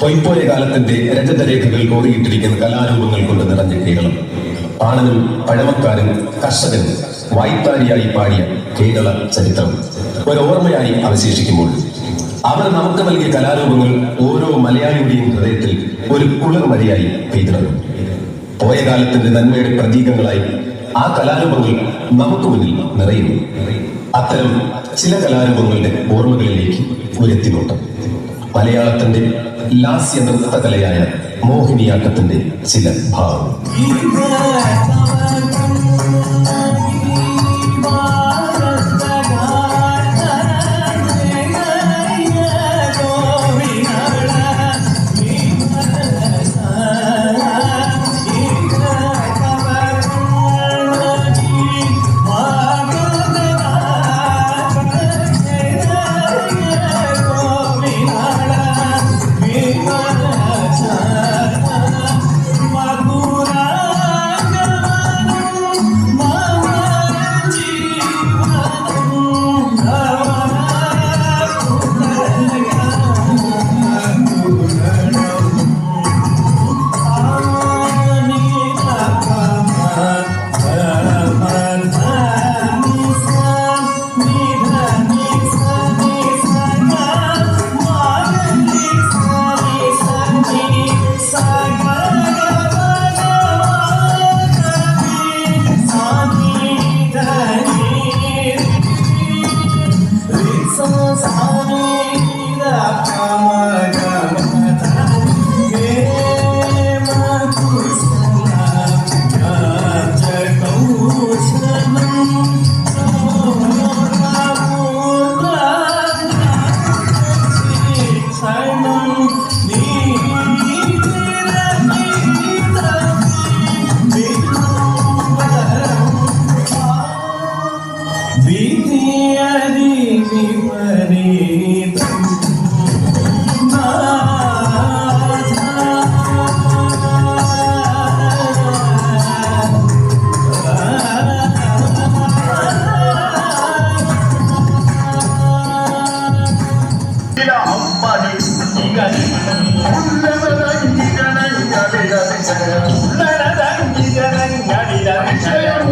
പൊയ്പോയ കാലത്തിന്റെ രജതരേഖകൾ കോറിയിട്ടിരിക്കുന്ന കലാരൂപങ്ങൾ കൊണ്ട് നിറഞ്ഞ കേരളം. ആണനും പഴമക്കാരൻ കർഷകൻ വായ്ത്താരിയായി പാടിയ കേരള ചരിത്രം. ഒരോർമ്മയായി അവശേഷിക്കുമ്പോൾ. അവർ നമുക്ക് നൽകിയ കലാരൂപങ്ങൾ ഓരോ മലയാളിയുടെയും ഹൃദയത്തിൽ ഒരു കുളിർമഴയായി പെയ്തിറങ്ങും പോയ കാലത്തിന്റെ നന്മയുടെ പ്രതീകങ്ങളായി ആ കലാരൂപങ്ങൾ നമുക്ക് മുന്നിൽ നിറയുന്നു. അത്തരം ചില കലാരൂപങ്ങളുടെ ഓർമ്മകളിലേക്ക് ഉയർത്തിനോട്ടം. മലയാളത്തിന്റെ ലാസ്യ നൃത്തകലയായ മോഹിനിയാട്ടത്തിന്റെ ചില ഭാഗങ്ങൾ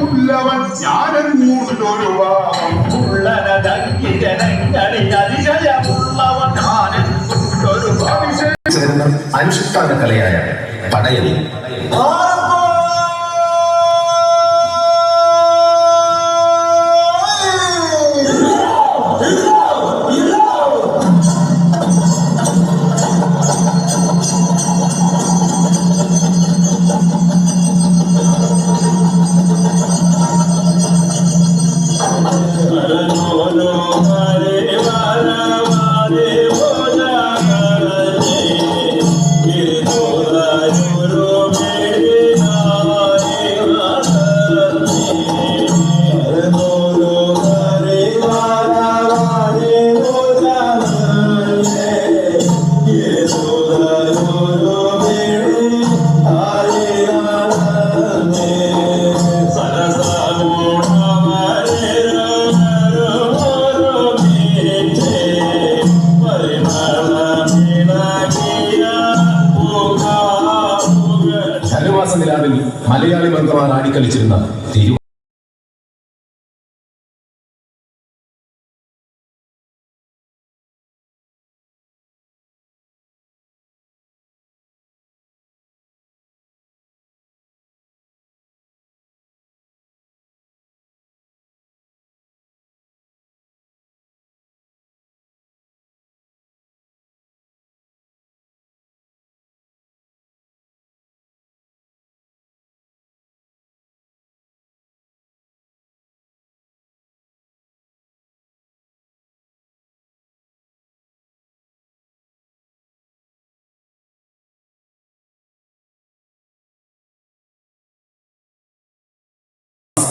ഉള്ളവൻ ഞാനും മൂന്നൊരു വാഹം ചേരുന്ന അനുഷ്ഠാന കലയായ പടയണി ധനുമാസ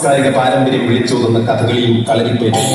സാംസ്കാരിക പാരമ്പര്യം വിളിച്ചോതുന്ന കഥകളിയും കളരിപ്പേറ്റും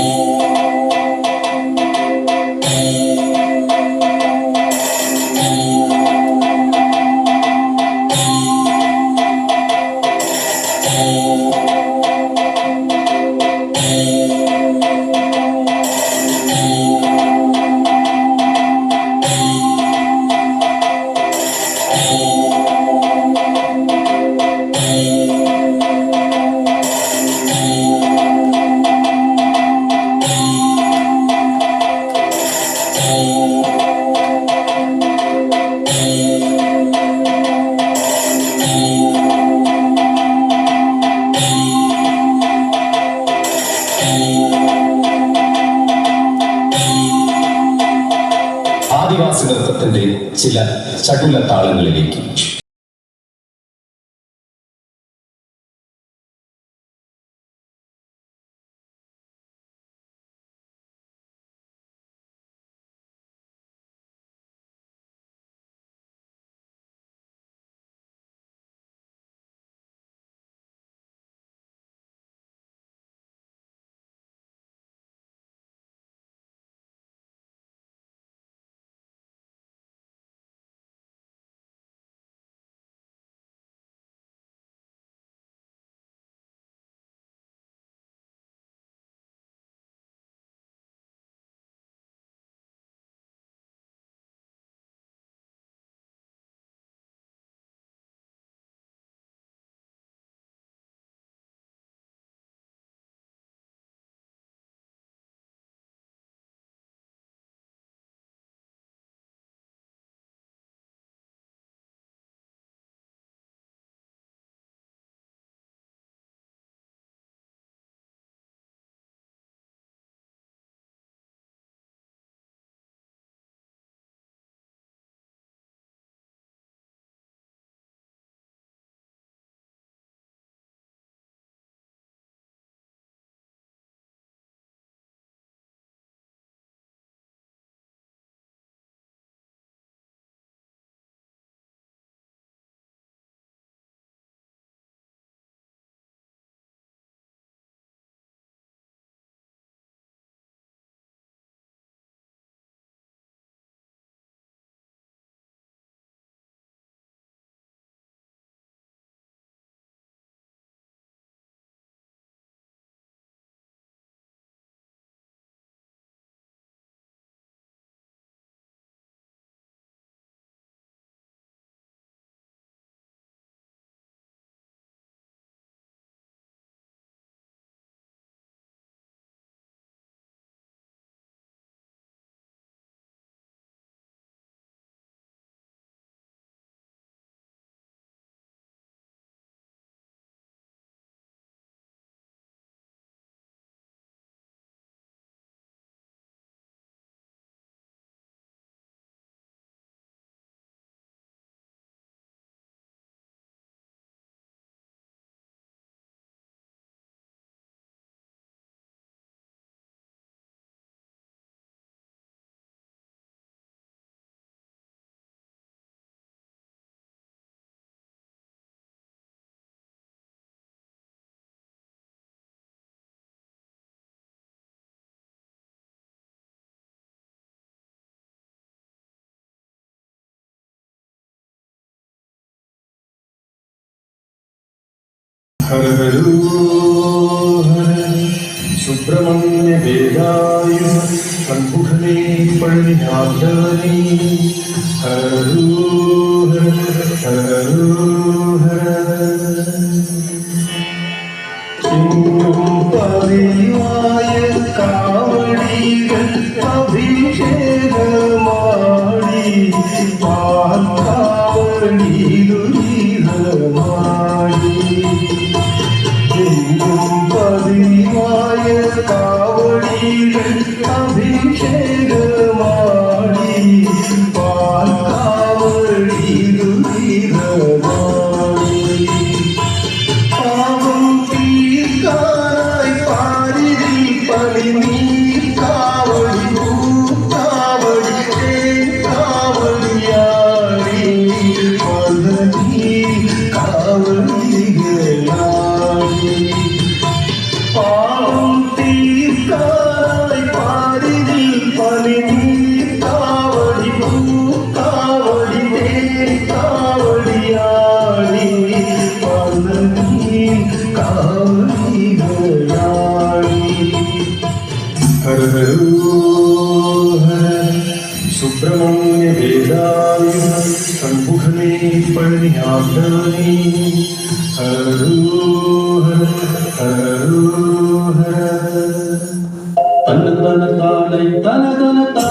ചില ചടുല താളങ്ങളിലേക്ക് ഹര ഹരൂ സുബ്രഹ്മണ്യ വേദായ സൺപുഷണേ പഴനിനാഥനേ ഹരൂ ഹരൂ ഹര പതിവായ കാ தன தன தாளை தன தன